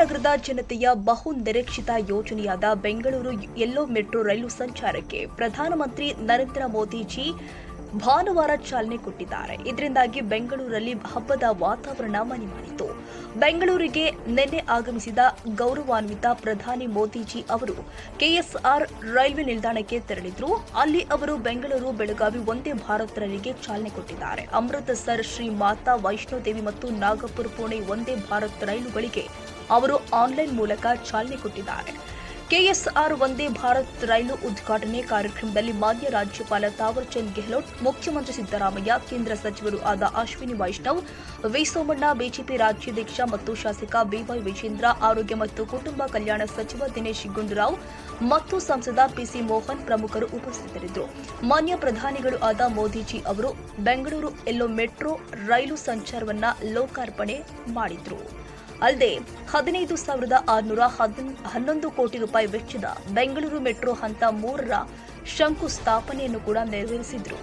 ನಗರದ ಜನತೆಯ ಬಹು ನಿರೀಕ್ಷಿತ ಯೋಜನೆಯಾದ ಬೆಂಗಳೂರು ಯೆಲ್ಲೋ ಮೆಟ್ರೋ ರೈಲು ಸಂಚಾರಕ್ಕೆ ಪ್ರಧಾನಮಂತ್ರಿ ನರೇಂದ್ರ ಮೋದಿಜಿ ಭಾನುವಾರ ಚಾಲನೆ ಕೊಟ್ಟಿದ್ದಾರೆ. ಇದರಿಂದಾಗಿ ಬೆಂಗಳೂರಲ್ಲಿ ಹಬ್ಬದ ವಾತಾವರಣ ಮನೆ ಮಾಡಿತು ಬೆಂಗಳೂರಿಗೆ ನಿನ್ನೆ ಆಗಮಿಸಿದ ಗೌರವಾನ್ವಿತ ಪ್ರಧಾನಿ ಮೋದಿಜಿ ಅವರು ಕೆಎಸ್ಆರ್ ರೈಲ್ವೆ ನಿಲ್ದಾಣಕ್ಕೆ ತೆರಳಿದ್ರು. ಅಲ್ಲಿ ಅವರು ಬೆಂಗಳೂರು ಬೆಳಗಾವಿ ಒಂದೇ ಭಾರತ್ ರೈಲಿಗೆ ಚಾಲನೆ ಕೊಟ್ಟಿದ್ದಾರೆ. ಅಮೃತಸರ್, ಶ್ರೀ ಮಾತಾ, ವೈಷ್ಣೋದೇವಿ ಮತ್ತು ನಾಗಪುರ, ಪುಣೆ ಒಂದೇ ಭಾರತ್ ರೈಲುಗಳಿಗೆ ಅವರು ಆನ್ಲೈನ್ ಮೂಲಕ ಚಾಲನೆ ಕೊಟ್ಟಿದ್ದಾರೆ. ಕೆಎಸ್ಆರ್ ವಂದೇ ಭಾರತ್ ರೈಲು ಉದ್ಘಾಟನೆ ಕಾರ್ಯಕ್ರಮದಲ್ಲಿ ಮಾನ್ಯ ರಾಜ್ಯಪಾಲ ತಾವರ್ಚಂದ್ ಗೆಹ್ಲೋಟ್, ಮುಖ್ಯಮಂತ್ರಿ ಸಿದ್ದರಾಮಯ್ಯ, ಕೇಂದ್ರ ಸಚಿವರು ಆದ ಅಶ್ವಿನಿ ವೈಷ್ಣವ್ ವಿ ಸೋಮಣ್ಣ ಬಿಜೆಪಿ ರಾಜ್ಯಾಧ್ಯಕ್ಷ ಮತ್ತು ಶಾಸಕ ಬಿವೈ ವಿಜೇಂದ್ರ, ಆರೋಗ್ಯ ಮತ್ತು ಕುಟುಂಬ ಕಲ್ಯಾಣ ಸಚಿವ ದಿನೇಶ್ ಗುಂಡೂರಾವ್ ಮತ್ತು ಸಂಸದ ಪಿಸಿ ಮೋಹನ್ ಪ್ರಮುಖರು ಉಪಸ್ಥಿತರಿದ್ದರು. ಮಾನ್ಯ ಪ್ರಧಾನಿಗಳು ಆದ ಮೋದಿಜಿ ಅವರು ಬೆಂಗಳೂರು ಎಲ್ಲೋ ಮೆಟ್ರೋ ರೈಲು ಸಂಚಾರವನ್ನು ಲೋಕಾರ್ಪಣೆ ಮಾಡಿದ್ರು. ಅಲ್ಲದೆ ಹದಿನೈದು ಸಾವಿರದ ಆರುನೂರ ಹನ್ನೊಂದು ಕೋಟಿ ರೂಪಾಯಿ ವೆಚ್ಚದ ಬೆಂಗಳೂರು ಮೆಟ್ರೋ ಹಂತ ಮೂರರ ಶಂಕುಸ್ಥಾಪನೆಯನ್ನು ಕೂಡ ನೆರವೇರಿಸಿದ್ರು.